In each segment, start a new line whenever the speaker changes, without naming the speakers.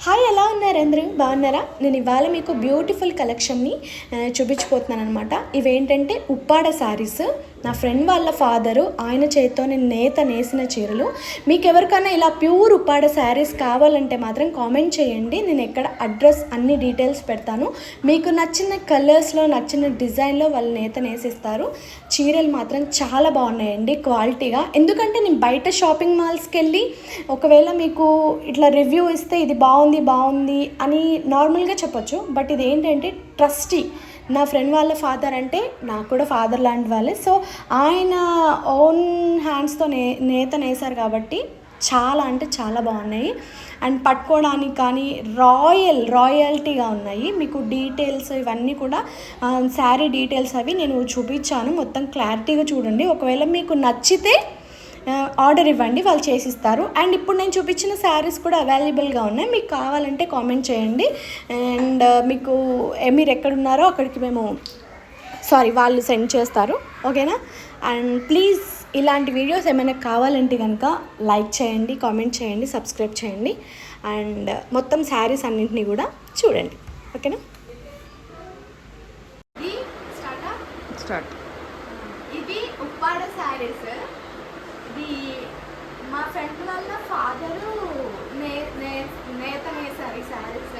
Hi ఎలా ఉన్నారు అందరూ? బాగున్నారా? నేను ఇవాళ మీకు బ్యూటిఫుల్ కలెక్షన్ని చూపించిపోతున్నాను అనమాట ఇవేంటంటే ఉప్పాడ శారీస్ నా ఫ్రెండ్ వాళ్ళ ఫాదరు ఆయన చేతితో నేను నేత నేసిన చీరలు. మీకు ఎవరికైనా ఇలా ప్యూర్ ఉప్పాడ శారీస్ కావాలంటే మాత్రం కామెంట్ చేయండి. నేను ఎక్కడ అడ్రస్ అన్ని డీటెయిల్స్ పెడతాను. మీకు నచ్చిన కలర్స్లో నచ్చిన డిజైన్లో వాళ్ళు నేత నేసిస్తారు. చీరలు మాత్రం చాలా బాగున్నాయండి క్వాలిటీగా. ఎందుకంటే నేను బయట షాపింగ్ మాల్స్కి వెళ్ళి ఒకవేళ మీకు ఇట్లా రివ్యూ ఇస్తే ఇది బాగుంది బాగుంది అని నార్మల్గా చెప్పొచ్చు. బట్ ఇది ఏంటంటే ట్రస్టీ. నా ఫ్రెండ్ వాళ్ళ ఫాదర్ అంటే నాకు కూడా ఫాదర్ లాంటి వాళ్ళే. సో ఆయన ఓన్ హ్యాండ్స్తో నే నేత నేసారు కాబట్టి చాలా అంటే చాలా బాగున్నాయి. అండ్ పట్టుకోవడానికి కానీ రాయల్ రాయల్టీగా ఉన్నాయి. మీకు డీటెయిల్స్ ఇవన్నీ కూడా శారీ డీటెయిల్స్ అవి నేను చూపించాను. మొత్తం క్లారిటీగా చూడండి. ఒకవేళ మీకు నచ్చితే ఆర్డర్ ఇవ్వండి వాళ్ళు చేసిస్తారు. అండ్ ఇప్పుడు నేను చూపించిన శారీస్ కూడా అవైలబుల్గా ఉన్నాయి. మీకు కావాలంటే కామెంట్ చేయండి. అండ్ మీకు మీరు ఎక్కడున్నారో అక్కడికి మేము సారీ వాళ్ళు సెండ్ చేస్తారు. ఓకేనా? అండ్ ప్లీజ్ ఇలాంటి వీడియోస్ ఏమైనా కావాలంటే కనుక లైక్ చేయండి కామెంట్ చేయండి సబ్స్క్రైబ్ చేయండి. అండ్ మొత్తం శారీస్ అన్నింటినీ కూడా చూడండి. ఓకేనా?
స్టార్ట్.
ఇది ఉప్పాడ శారీస్. మా ఫ్రెండ్ వాళ్ళ ఫాదరు నే నే నేత నేసారు ఈ శారీస్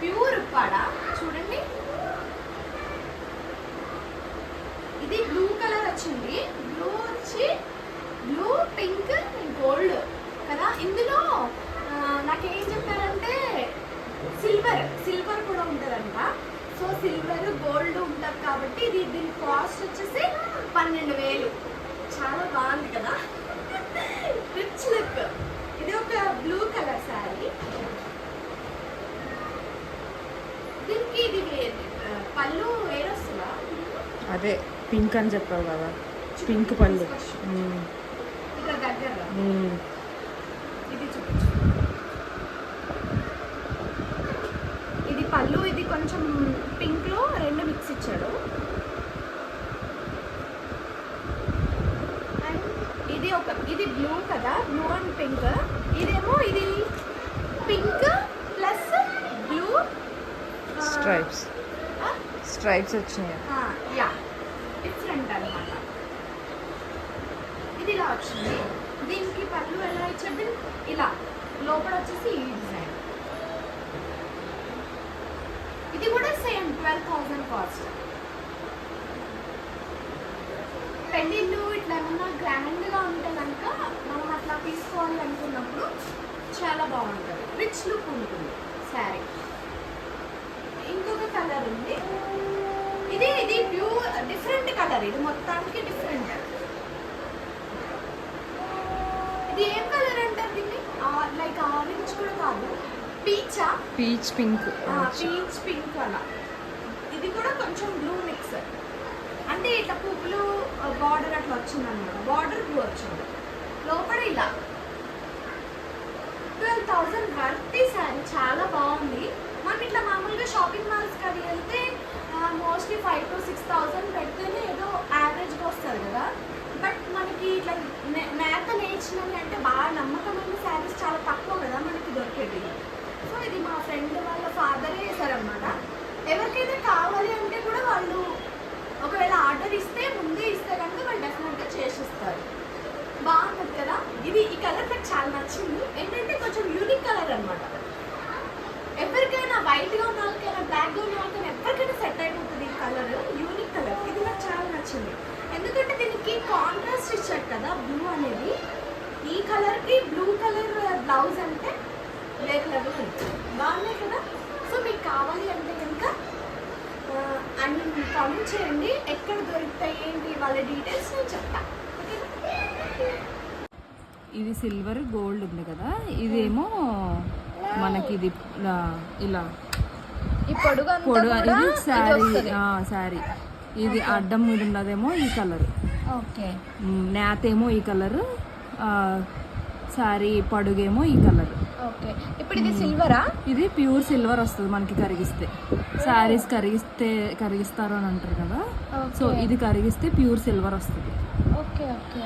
ప్యూర్ పడ చూడండి. ఇది బ్లూ కలర్ వచ్చింది. బ్లూ వచ్చి బ్లూ పింక్ గోల్డ్ కదా? ఇందులో నాకేం చెప్పారంటే సిల్వర్ సిల్వర్ కూడా ఉంటుందంట. సో సిల్వర్ గోల్డ్ ఉంటుంది కాబట్టి ఇది దీని కాస్ట్ వచ్చేసి పన్నెండు వేలు చాలా బాగుంది కదా రిచ్ లుక్ ఇది ఒక బ్లూ కలర్ శారీ దీనికి ఇది వే- ఆ, పళ్ళు వేరొస్తుందా
అదే పింక్ అని చెప్పావు కదా. పింక్ పళ్ళు.
ఇది పళ్ళు ఇది కొంచెం పింక్లో రెండు మిక్స్ ఇచ్చాడు. ఇది ఒక ఇది బ్లూ కదా బ్లూ అండ్ పింక్. ఇదేమో ఇది pink plus blue
stripes stripes వచ్చినాయి
యా డిఫరెంట్ అన్నమాట ఇది ఇలా వచ్చింది. దీనికి పళ్ళు ఎలా ఇచ్చాడు? ఇలా. లోపల వచ్చేసి ఈ డిజైన్. ఇది కూడా సేమ్ ట్వెల్వ్ థౌసండ్ కాస్ట్ పెళ్ళిళ్ళు ఇట్లా ఏమన్నా గ్రాండ్గా ఉంటే కనుక మనం అట్లా తీసుకోవాలి అనుకున్నప్పుడు చాలా బాగుంటుంది. రిచ్ లుక్ ఉంటుంది శారీ ఇంకొక కలర్ ఉంది ఇది ప్యూర్ డిఫరెంట్ కలర్ ఇది మొత్తానికి డిఫరెంట్ ఇది ఏం కలర్ అంటారు దీన్ని? లైక్ ఆరెంజ్ కూడా కాదు. పీచా
పీచ్ పింక్
పీచ్ పింక్ అలా. ఇది కూడా కొంచెం బ్లూ మిక్స్ అంటే ఇట్లా పువ్వులు బార్డర్ అట్లా వచ్చింది అనమాట బార్డర్ బ్లూ వచ్చింది. లోపల ఇలా. ట్వెల్వ్ థౌసండ్ వర్తీ శారీ చాలా బాగుంది మనం ఇట్లా మామూలుగా షాపింగ్ మాల్స్కి అది వెళ్తే mostly five to six thousand పెడితేనే ఏదో యావరేజ్గా వస్తుంది కదా. బట్ మనకి ఇట్లా నేత నేర్చినవి అంటే బాగా నమ్మకమైన శారీస్ చాలా తక్కువ కదా మనకి దొరికేది సో ఇది మా ఫ్రెండ్ వాళ్ళ ఫాదరే వేశారనమాట ఎవరికైతే కావాలి అంటే కూడా వాళ్ళు ఒకవేళ ఆర్డర్ ఇస్తే ముందే ఇస్తే కనుక వాళ్ళు డెఫినెట్గా చేసిస్తారు బాగుంటుంది కదా? ఇది ఈ కలర్ నాకు చాలా నచ్చింది ఏంటంటే కొంచెం యూనిక్ కలర్ అనమాట ఎవరికైనా వైట్గా ఉన్న వాళ్ళకైనా బ్లాక్గా ఉన్న వాళ్ళకైనా ఎవరికైనా సెట్ అయిపోతుంది ఈ కలర్ యూనిక్ కలర్ ఇది నాకు చాలా నచ్చింది దీనికి కాంట్రాస్ట్ ఇచ్చాడు కదా బ్లూ అనేది. ఈ కలర్కి బ్లూ కలర్ బ్లౌజ్ అంటే వేరే లెవెల్ ఉంటుంది బాగున్నాయి కదా? సో మీకు కావాలి అంటే కనుక అండ్ కామెంట్ చేయండి. ఎక్కడ దొరుకుతాయి ఏంటి వాళ్ళ డీటెయిల్స్ నేను చెప్తా. ఓకేనా
ఇది సిల్వర్ గోల్డ్ ఉంది కదా? ఇదేమో మనకి ఇది ఇలా.
పొడుగు
పొడు ఇది శారీ శారీ ఇది అడ్డం మీద ఉన్నదేమో ఈ కలర్
ఓకే.
నేత ఏమో ఈ కలర్ శారీ పడుగేమో ఈ కలర్.
ఓకే. ఇప్పుడు ఇది సిల్వరా?
ఇది ప్యూర్ సిల్వర్ వస్తుంది మనకి కరిగిస్తే. శారీస్ కరిగిస్తే కరిగిస్తారు అని అంటారు కదా. సో ఇది కరిగిస్తే ప్యూర్ సిల్వర్ వస్తుంది.
Okay okay.